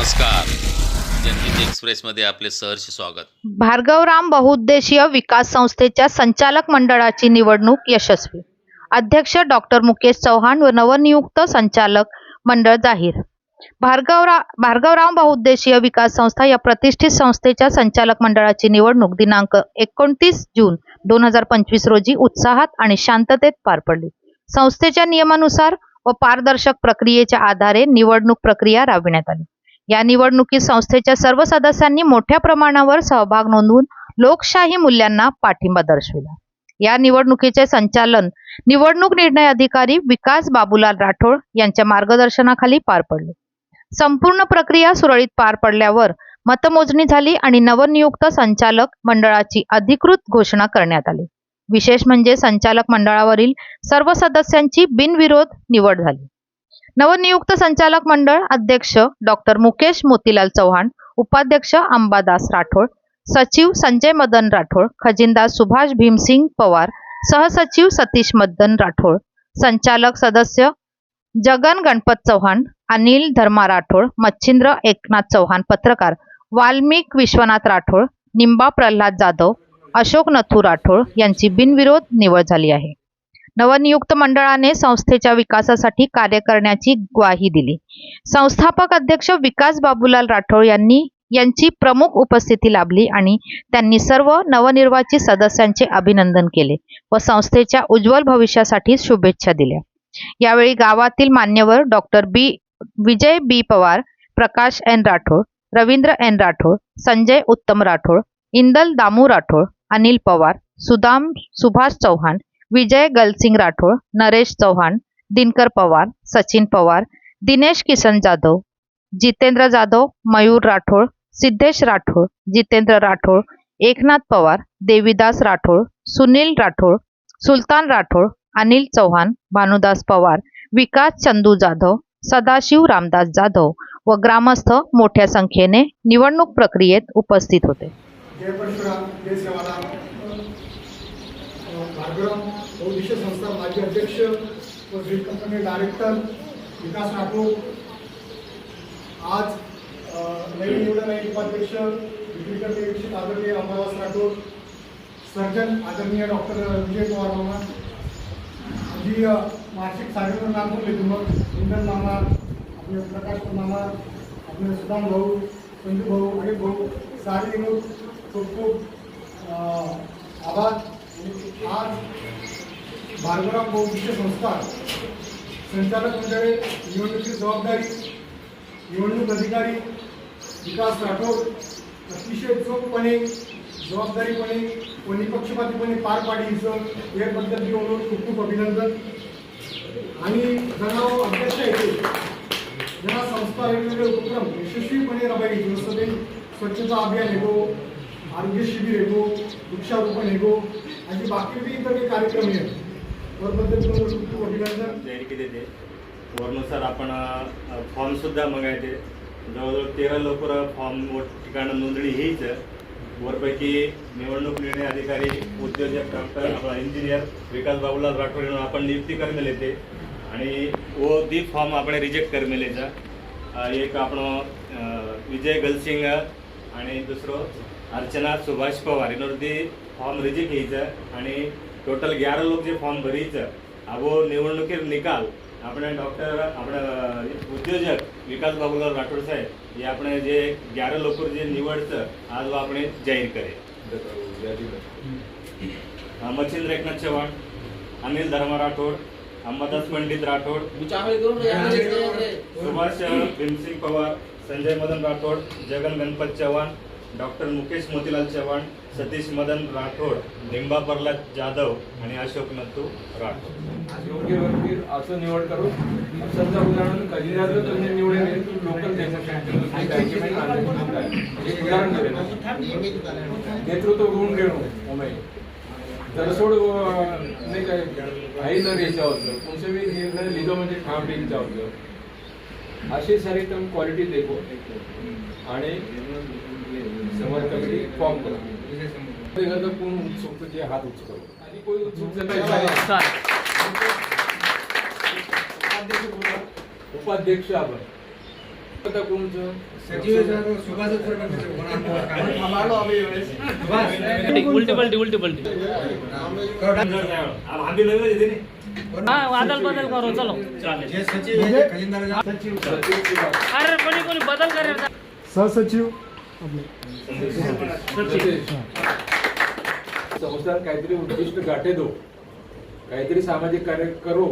नमस्कार. जनहित एक्सप्रेसमध्ये आपले सहर्ष स्वागत. भार्गवराम बहुउद्देशीय विकास संस्थेच्या संचालक मंडळाची निवडणूक यशस्वी. अध्यक्ष डॉक्टर मुकेश चव्हाण व नवनियुक्त संचालक मंडळ जाहीर. भार्गवरा भार्गवराम बहुउद्देशीय विकास संस्था या प्रतिष्ठित संस्थेच्या संचालक मंडळाची निवडणूक दिनांक एकोणतीस जून दोन हजार पंचवीस रोजी उत्साहात आणि शांततेत पार पडली. संस्थेच्या नियमानुसार व पारदर्शक प्रक्रियेच्या आधारे निवडणूक प्रक्रिया राबविण्यात आली. या निवडणुकीत संस्थेच्या सर्व सदस्यांनी मोठ्या प्रमाणावर सहभाग नोंदवून लोकशाही मूल्यांना पाठिंबा दर्शविला. या निवडणुकीचे संचालन निवडणूक निर्णय अधिकारी विकास बाबूलाल राठोड यांच्या मार्गदर्शनाखाली पार पडले. संपूर्ण प्रक्रिया सुरळीत पार पडल्यावर मतमोजणी झाली आणि नवनियुक्त संचालक मंडळाची अधिकृत घोषणा करण्यात आली. विशेष म्हणजे संचालक मंडळावरील सर्व सदस्यांची बिनविरोध निवड झाली. नवनियुक्त संचालक मंडळ अध्यक्ष डॉक्टर मुकेश मोतीलाल चव्हाण उपाध्यक्ष अंबादास राठोड सचिव संजय मदन राठोड खजिनदार सुभाष भीमसिंग पवार सहसचिव सतीश मदन राठोड संचालक सदस्य जगन गणपत चव्हाण अनिल धर्मा राठोड मच्छिंद्र एकनाथ चव्हाण पत्रकार वाल्मिक विश्वनाथ राठोड निंबा प्रल्हाद जाधव अशोक नथू राठोड यांची बिनविरोध निवड झाली आहे. नवनियुक्त मंडळाने संस्थेच्या विकासासाठी कार्य करण्याची ग्वाही दिली. संस्थापक अध्यक्ष विकास बाबूलाल राठोड यांनी यांची प्रमुख उपस्थिती लाभली आणि त्यांनी सर्व नवनिर्वाचित सदस्यांचे अभिनंदन केले व संस्थेच्या उज्ज्वल भविष्यासाठी शुभेच्छा दिल्या. यावेळी गावातील मान्यवर doctor B Vijay B Pawar Prakash N Rathod Ravindra N Rathod Sanjay Uttam Rathod Indal Damu Rathod Anil Pawar Sudam Subhash Chavan Vijay Galsing Rathod Naresh Chavan Dinkar Pawar Sachin Pawar Dinesh Kisan Jadhav Jitendra Jadhav Mayur Rathod Siddhesh Rathod Jitendra Rathod Eknath Pawar Devidas Rathod Sunil Rathod सुलतान राठोड अनिल चव्हाण भानुदास पवार विकास चंदू जाधव सदाशिव रामदास जाधव व ग्रामस्थ मोठ्या संख्येने निवडणूक प्रक्रियेत उपस्थित होते. जय संस्था माजी अध्यक्ष व dream company director Vikas Rathod. आज नवीन निवडून आहे उपाध्यक्ष विक्रीकर निरीक्षक आदरणीय अंबादास राठोड सर्जन आदरणीय डॉक्टर विजय पवार मामा जी मासिक सागरकर नाम बोलले तुम्ही इंदन मामा आपले प्रकाश मामा आपले सुदाम भाऊ संजू भाऊ अनिल भाऊ सारे लोक खूप खूप आभार. आज भार्गवराम बहुउद्देशीय संस्था संचालक मंडळे निवडणुकीची जबाबदारी निवडणूक अधिकारी विकास राठोड अतिशय चोखपणे जबाबदारीपणे व निपक्षपातीपणे पार पाडीचं याबद्दल मी म्हणून खूप खूप अभिनंदन. आणि ज्यांना अध्यक्ष येते जना संस्था वेगवेगळे उपक्रम यशस्वीपणे राबवली. जसं स्वच्छता अभियान येतो आरोग्य शिबिर येतो वृक्षारोपण येतो आणि बाकी बी इतर काही कार्यक्रम आहेत. जाहीर देते वरनुसार आपण फॉर्म सुद्धा जवळजवळ तेरा लवकर फॉर्म व ठिकाण नोंदणी हीच वरपैकी निवडणूक निर्णय अधिकारी उद्योजक डॉक्टर आपला इंजिनियर विकास बाबूलाल राठोड यांना आपण नियुक्ती करून येते. आणि व दी फॉर्म आपण रिजेक्ट करून अं, एक आपण विजय गलसिंग आणि दुसरं अर्चना सुभाष पवार हिनवरती फॉर्म रिजेक्ट घ्यायचं आणि टोटल ग्यारह लोक जे फॉर्म भरायचं अबो निवडणुकीत निकाल आपण डॉक्टर आपण उद्योजक विकास બાબુલાલ राठोड साहेब हे आपण जे ग्यारा लोक जे निवडचं आज आपण जाहीर करे मच्छिंद्र एकनाथ चव्हाण अनिल धर्मा राठोड अंबादास पंडित राठोड सुभाष भीमसिंग पवार संजय मदन राठोड जगन गणपत चव्हाण डॉक्टर मुकेश मोतीलाल चव्हाण सतीश मदन राठोड निंबा प्रल्हाद जाधव आणि अशोक नत्तू राठोड. आज योग्य व्यक्ती असं निवड करू समजा उदाहरण खजिनाचं तुम्ही निवडे लोकल उदाहरण नेतृत्व गुण घेणं ओमे जरसोड नाही काय काही न घ्यायचं होतं कोणतं बी निर्णय लिहिलं म्हणजे ठाम होतं अशी सारी तुम क्वालिटी देखो. आणि समोर कमिटी फॉर्म करा. कोण उत्सुक जे हात उच करू आणि कोणी उत्सुक उपाध्यक्ष आपण. उलटी पलटी उलटी पलटी. आम्ही हाँ बदल करो चलो. अरे कोणी कोणी बदल कर सहसचिव. संस्थान काहीतरी उद्दिष्ट गाठे दो. काहीतरी सामाजिक कार्य करो.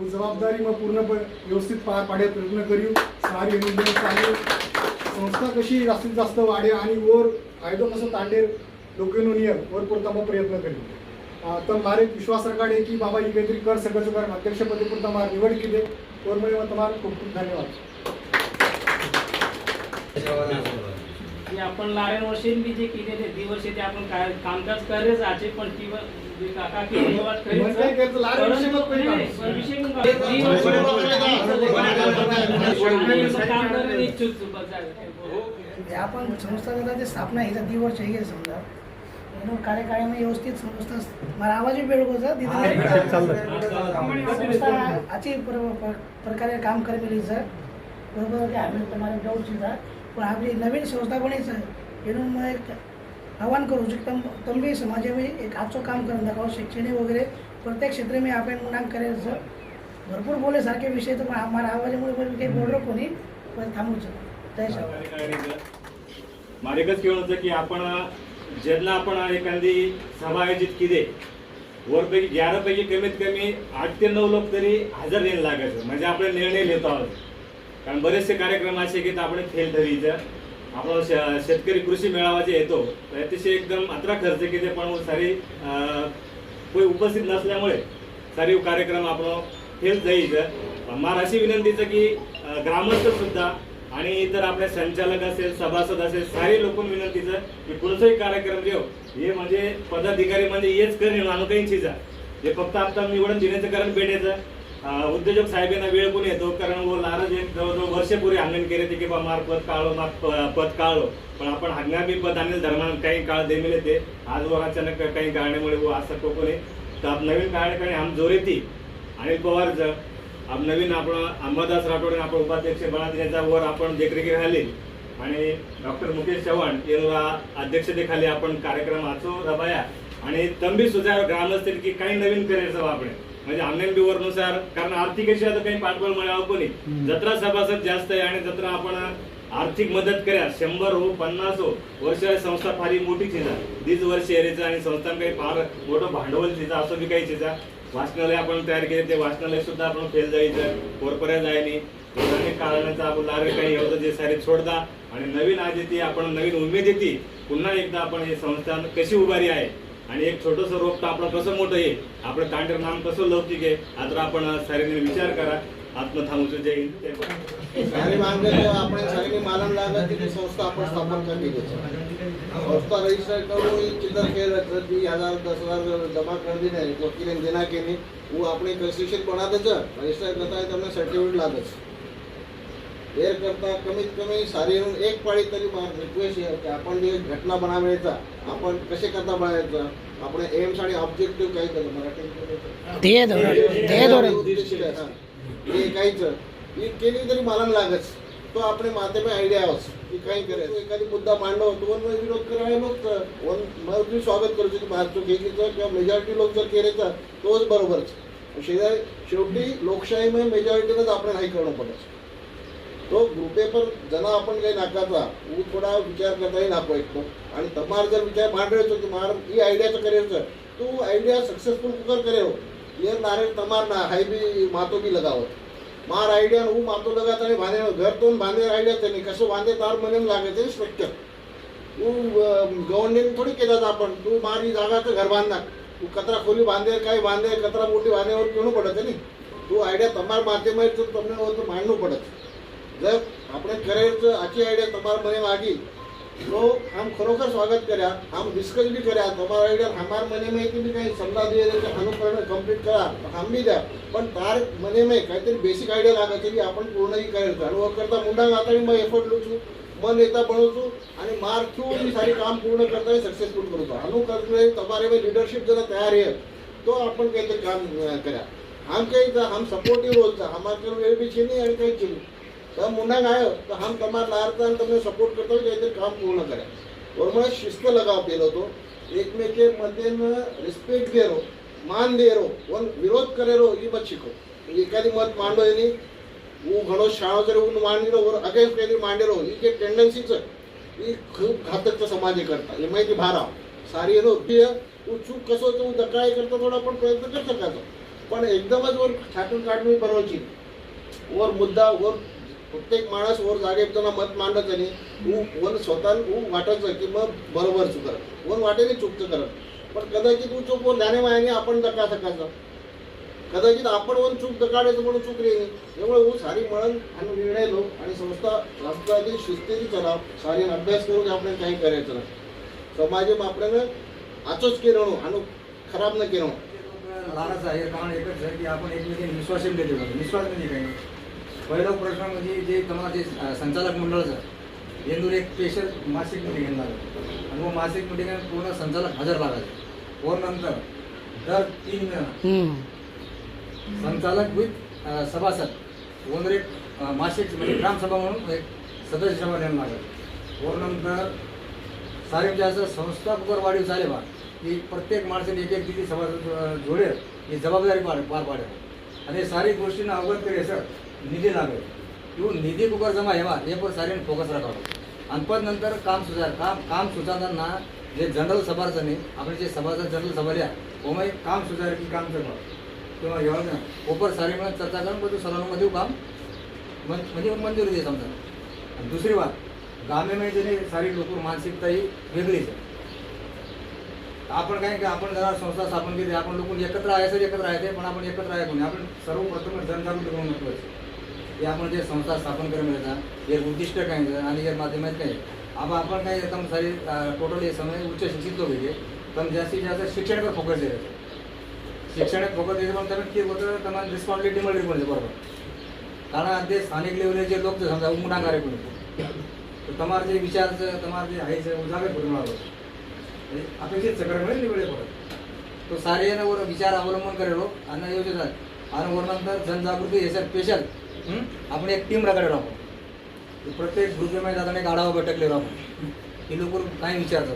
जबाबदारी मग पूर्णपणे व्यवस्थित पार पाडायचा प्रयत्न करू सारी अनुदान चालू संस्था कशी जास्तीत जास्त वाढे आणि वर आयदो कसं तांडेल डोकेनो नियम वर पुरता मग प्रयत्न करू तर मारे विश्वास रखाडे कि बाबा ये काहीतरी कर संघर्ष कारण अध्यक्षपदी पण तुम्हाला निवड केली त्यामुळे मग तुम्हाला खूप खूप धन्यवाद आपण लारण वर्षी बी जे केले ते वर्षी ते आपण काय कामकाज करेच आजे पण ती काका की धन्यवाद करेच लारण वर्षी मग आपण संस्थागताची स्थापना ही दिवर्ष हे समजा कार्यकाळाने व्यवस्थित संस्था मला आवाजही बेळगोचा संस्था अच्छी प्रकारे काम कर सर. बरोबर आम्ही तुम्हाला डाऊट सुद्धा पण आपली नवीन संस्था बनी सर. म्हणून मग एक आव्हान करू शकतो. तुम्ही तुम भी एक आजचं काम करून दाखवा शैक्षणिक वगैरे प्रत्येक क्षेत्र में आपण मुनाम करेल सर. भरपूर बोले सारखे विषय तर आम्हाला आवाजामुळे पण काही बोललो कोणी पण थांबूच जय शाह माझं एकच होतं की आपण ज्यांना आपण एखादी सभा आयोजित केली वरपैकी ग्यारापैकी कमीत कमी आठ ते नऊ लोक तरी हजर येणं लागायचं. म्हणजे आपण निर्णय घेतो आहोत. कारण बरेचसे कार्यक्रम असे की आपण फेल ठरवीचं आपण शेतकरी कृषी मेळावा जे येतो अतिशय एकदम अत्रा खर्च की ते पण सारी अं, कोणी उपस्थित नसल्यामुळे सारी कार्यक्रम आपण फेल जायचं. मार अशी विनंतीचं की ग्रामस्थ सुद्धा आणि इतर आपले संचालक असेल सभासद असेल सारे लोक विनंतीचं की कोणताही कार्यक्रम घेऊ हे म्हणजे पदाधिकारी म्हणजे हेच करणे आणू काही चिजा हे फक्त आता निवडून देण्याचं कारण भेटायचं उद्योजक साहेबांना वेळ कोण येतो? कारण वो नाराज एक जवळजवळ वर्षपूर्वी अंगण केले ते की बा मार पद काढो मार प- पद काळो पण आपण हंगामी पद आणि धर्मान काही काळ देमिले ते. आजवर अचानक काही कारणामुळे वो असं तो कोणी तर नवीन कार्यकाळी आम जोरेती आणि पवारचं आप नवीन आपण अंबादास राठोड आपण उपाध्यक्ष बनाचा वर आपण देखरेखी घाली आणि डॉक्टर मुकेश चव्हाण यांना अध्यक्षतेखाली आपण कार्यक्रम आचो रबाया आणि तंबी सुद्धा ग्रामस्थ की काही नवीन करायचं बा आपण म्हणजे ऑनलाईन नुसार कारण आर्थिक आता काही पाठबळ मिळावं कोणी जत्रा सभासद जास्त आहे आणि जत्रा आपण आर्थिक मदत करा शंभर हो पन्नास हो. वर्ष संस्था फारी मोठी चिजा. दीड वर्ष येण्याचं आणि संस्थान काही फार मोठं भांडवल तिचं असं बी काही चिजा. वाचनालय आपण तयार केले ते वाचनालय सुद्धा आपण फेल जायचं कोरपर्यंत जायनी. अनेक कारणाचा आपण लारे काही होतं जे सारे सोडता. आणि नवीन आज येते आपण नवीन उमेद येते. पुन्हा एकदा आपण हे संस्थान कशी उभारी आहे? आणि एक छोटंसं रोपटं आपलं कसं मोठं आहे आपलं कांडर नाम कसं लौकिक आहे? आता आपण साऱ्यांनी विचार करा. આત્મ થાઉં છું જય હિન્દ મારી આપણે સારી માલમ લાગતી સંસ્થા આપણે સ્થાપન કરવી છે સંસ્થા રજીસ્ટર કરવું એ ચિલ્લર ખેલ હતી હજાર દસ હજાર જમા કરી દીને વકીલે જેના કે હું આપણે કન્સ્ટિટ્યુશન બનાવે છે રજીસ્ટર કરતા તમને સર્ટિફિકેટ લાગે છે એ કરતા કમીત કમી સારી એવું એક પાડી તરી રિક્વેસ્ટ છે કે आपण જે ઘટના બનાવે હતા आपण કશે કરતા બનાવે હતા આપણે એમ્સ आणि ऑब्जेक्टिव काय करतो मराठी ते धोरण ते धोरण हे काहीच. ही केली तरी मला लागच. तो आपले माध्यम आयडिया हवस की काही करायचं एखादी मुद्दा मांडला होतो वन विरोध करायला लोक वन मग मी स्वागत करू की महाराष्ट्र घेतलीचं किंवा मेजॉरिटी लोक जर केले तर तोच बरोबरच. शेजारी शेवटी लोकशाहीमुळे मेजॉरिटीनंच आपण नाही करणं पडत तो ग्रुपेपर जना आपण काही नाकारला उ थोडा विचार करताही नाको ऐकतो आणि तमार जर विचार मांडायचो की मार ही आयडिया तर. करायचं तू आयडिया सक्सेसफुल कुकर करेल. સક્સેસફુલ કુકર કર્યો એ નારે તમાર ના હાઈ બી માતો બી લગાવો માર આઈડિયા હું માતો લગાતા નહીં બાંધે ઘર તો બાંધે આઈડિયા છે નહીં કશું બાંધે તાર મને એમ લાગે છે સ્ટ્રક્ચર તું गव्हर्नमेंट थोडी केलं जातं आपण तू मारी जागा तर घर बांधणार तू कचरा खोली बांधे काही बांधे कचरा मोठी बांधेवर केणं पडत છે નહીં તું આઈડિયા તમારા માધ્યમે તો તમને હોય તો માનવું પડે છે जर આપણે કરેલ આખી આઈડિયા તમારા મને માગી तो हम खरोखर स्वागत करा हम डिस्कस भी करा तो हमार मने में इतनी भी कहीं समझा दिए जैसे अनुकरण कंप्लीट करा तो हम भी दे पर तार मने में कहीं तरी बेसिक आइडिया लागत है कि अपन पूर्ण ही करे। तो अनुभव करता मुंडा गाता भी मैं एफर्ट लू मन नेता बनू छू आणि मार थ्रू मी सारी काम पूर्ण करता सक्सेसफुल करतो अनुकरण तुम्हारे में लीडरशिप जरा तयार आहे तो आपण काहीतरी काम करा। हम कहीं हम सपोर्टिव रोल था हमारे भी छीन आणि काही छीन। તમે મુન્ના ના આવ્યો તો આમ તમારા લાર તમને સપોર્ટ કરતો હોય તો કામ પૂર્ણ કરે બરોબર શિસ્ત લગાવ પેલો તો એકમેકે मध्ये रिस्पेक्ट दे रो मान दे रो वन विरोध करे रो ही मत शिको एखादी मत मांडो यांनी ऊ घडो शाळा जर ऊन मांडी रो अगेन्स्ट काहीतरी मांडे रो ही जे टेंडन्सीच ही खूप घातक समाजे करता. हे माहिती भाराव सारी रो ते ऊ चूक कसं होतं ऊ दकाय करता थोडा पण प्रयत्न कर सकायचा पण एकदमच वर छाटून काढून बरोची वर मुद्दा वर प्रत्येक माणूस वर जागे त्यांना मत मांडत न्ही. वन स्वतः ऊ वाटायचं की मग बरोबर करप वन वाटेने चुकचं करप पण कदाचित ऊ चूक न्याने मायाने आपण दका सकाळचा कदाचित आपण वन चूक दकाडायचं म्हणून चूक रे त्यामुळे ऊ सारी मळण आणि निर्णय लो आणि संस्था राष्ट्रातील शिस्तीची चलाव सारी अभ्यास करून आपण काही करायचं ना समाज आपल्यानं आचोच किरणो आणि खराब न केरणं लालच आहे कारण एकच आहे की आपण एकमेकांनी विश्वास देतो. विश्वास नाही काही. पहिला प्रश्न म्हणजे जे तुम्हाला जे संचालक मंडळाचं येंदूर एक स्पेशल मासिक मिटिंग घेणार आणि मग मासिक मिटिंग पूर्ण संचालक हजर लागायचे वर नंतर दर तीन महिना संचालक विथ सभासद वर एक मासिक म्हणजे ग्रामसभा म्हणून एक सदस्य सभा नेमणार लागेल. वर नंतर सारे असं संस्थापकर वाढीव झाले बा की प्रत्येक माणसाने एक एक किती सभासद जोडेल ही जबाबदारी पाड पार पाडेल. आणि सारी गोष्टींना अवगत करे सर. निधी लागेल. इवन निधी कुकर जमा हेवा हे पण सारे फोकस राखावं. आणि पण नंतर काम सुधार. काम काम सुधारताना जे जनरल सभारचं नाही आपण जे सभासद जनरल सभाऱ्या ओमय काम सुधार की काम करणार किंवा एवढं ना ओपर सारे मिळून चर्चा करून बघू देऊ काम. म्हणजे मंजुरी दे समजा. आणि दुसरी बात गामे नाही सारी लोक मानसिकता ही वेगळीच आहे. आपण काय की आपण जरा संस्था स्थापन केली आपण लोक एकत्र आहे सर एकत्र आहे पण आपण एकत्र आहे कोणी. आपण सर्वप्रथम जनजागृती करून यामुळे जे संस्था स्थापन करून मिळतात हे उद्दिष्ट काय आणि यार माध्यमात काय अब आपण काय एकदम सारी टोटल हे समय उच्च शिक्षित लोक आहे पण जास्तीत जास्त शिक्षणावर फोकस देतात शिक्षणात फोकस देते पण कारण ते होतं त्यांना रिस्पॉन्सिबिलिटी मिळते पडते बरोबर. कारण ते स्थानिक लेवलचे जे लोक समजा उमडांगारे पण तर तुम्हाला जे विचार तुम्हाला जे आहे उजागर करून आलो अपेक्षित सगळं मिळेल वेळे पडत तो सारे विचार अवलंबन करेलो हो, आणि योजना. आणि वर नंतर जनजागृती सर स्पेशल आपण एक टीम रगडलो राहू प्रत्येक ग्रुपमध्ये दादाने एक आढावा राहू हे लोक काय विचारतो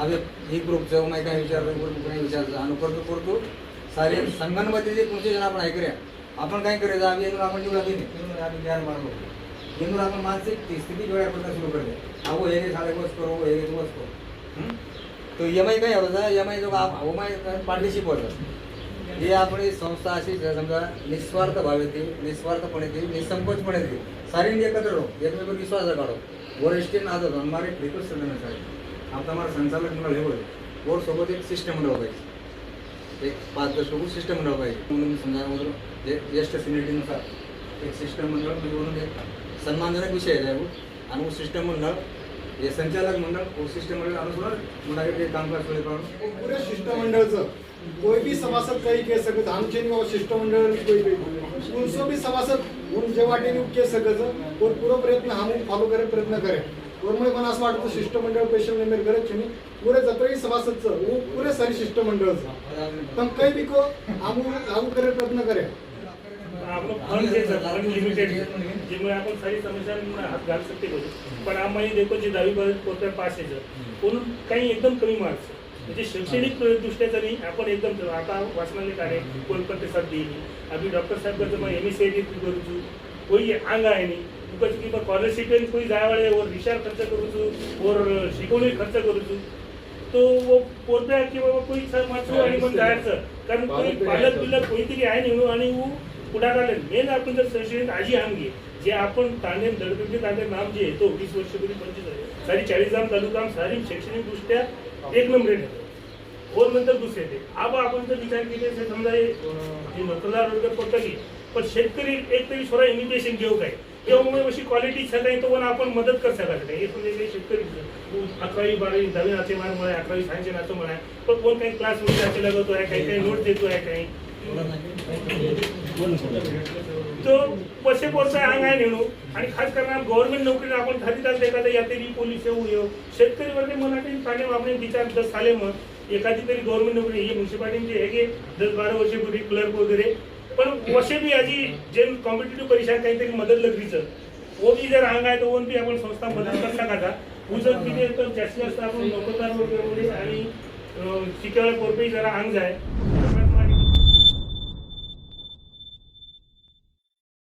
आवे हे ग्रुप जाऊ नाही काय विचारतो ग्रुप नाही विचारतो? आणि करतो करतो. सारे संघांमध्ये जे तुमचे जण आपण ऐकूया. आपण काय करायचं आम्ही येऊन आपण निवडा दिली आम्ही ज्ञान मारलो येऊन आपण मानसिक स्थिती वेळा पडणं सुरू करते अहो हे साडे बस करो हे बस करो. तो एम आय काय होता? एम आय जो ओमाय पार्टनरशिप होतं. जी आपली संस्था अशी समजा निस्वार्थ भावेतील निस्वार्थपणे ती निसंकोचपणे ती सारींनी एकत्र राहू एकमेक विश्वास काढो वरिष्ठी आज हमारे रिक्वेस्ट करना चाहिए आता मला संचालक मंडळ हे बोले वर सोबत एक शिष्टमंडळ पाहिजे एक पाच दस सिस्टम शिष्टमंडळ पाहिजे म्हणून समजा जे ज्येष्ठ सिनेटीनुसार एक शिष्टमंडळ म्हणजे म्हणून एक सन्मानजनक विषय आहे. आणि शिष्टमंडळ हे संचालक मंडळ वो सिस्टम मंडळ अनुसार मुलाकडे जे कामकाज सुरू करून पूरे शिष्टमंडळचं. कोई भी सभासद काही कह सकत आमचे नी बाबा शिष्टमंडळ कोई भी उनसो भी सभासद उन जे वाटेने कह सकत और पूरा प्रयत्न हम फॉलो करे प्रयत्न करे. और मला पण असं वाटतं शिष्टमंडळ पेशल नेमेर गरज नाही पुरे जत्रही सभासदचं उ पुरे सारी शिष्टमंडळचं. पण काही बी को आम लागू करे प्रयत्न करे. आपलं फंड जे फंड लिमिटेड. जिनमें आपण सारी समस्या में हाथ घाल सकते हो पण आम्ही देखो जे दहावी बारावी पोहोचल्या पास यायचं म्हणून काही एकदम कमी मार्क्स म्हणजे शैक्षणिक दृष्ट्या जरी आपण एकदम आता वाचनालय काढे कोण प्रतिसाद देईल. आम्ही डॉक्टर साहेब करतो एम एस सी करूचू. कोई अंग आहे नाही. तुका किंवा स्कॉलरशिप कोई जाय वाळे वर रिशार खर्च करूचू वर शिकवणी खर्च करूचू. तो वो पोरप्या किंवा कोई सर माणसं आणि मग जायचं. कारण कोणी पालक बिलक कोणीतरी आहे नाही आणि पुढाकार मेन आपण जर शैक्षणिक आजी आमगे जे आपण तांडे दडपे तांडे नाम जे येतो वीस वर्षापूर्वी पंचवीस सारी चाळीस जाम तालुका सारी शैक्षणिकदृष्ट्या एक नंबर येतो और नंतर दुसरे ते. आबा आपण जर विचार केले तर समजा हे मतदार नोकरदार वर्ग पडटली पण शेतकरी एक तरी स्वरा इन्व्हिटेशन घेऊ काय त्यामुळे अशी क्वालिटी सगळी तो पण आपण मदत कर सकायचं काही हे म्हणजे काही शेतकरी अकरावी बारावी दहावी नाचे मार म्हणा अकरावी सहाचे नाचं म्हणा पण कोण काही क्लास वगैरे नाचे लागतो आहे काही काही नोट देतो आहे काही. तो कसे पोरचा अंग आहे नेणू. आणि खास करून गव्हर्नमेंट नोकरी आपण खाली चालते एखादा यात्री पोलीस येऊ येऊ. शेतकरी वर्ग मराठी पाणी वापरे विचार दस साले मग. एखादी तरी गव्हर्नमेंट नोकरी हे म्युन्सिपाल्टीचे हे गे दस बारा वर्षापूर्वी क्लर्क वगैरे. पण वशे बी आजी जे कॉम्पिटेटिव्ह परीक्षा काहीतरी मदत लगरीचं ओ बी जर अंग आहे तर ओन बी आपण संस्था मदत कर का उजत किती तर जास्तीत जास्त आपण नोकरदार वगैरे आणि शिकायला कोरपे जरा अंग जाय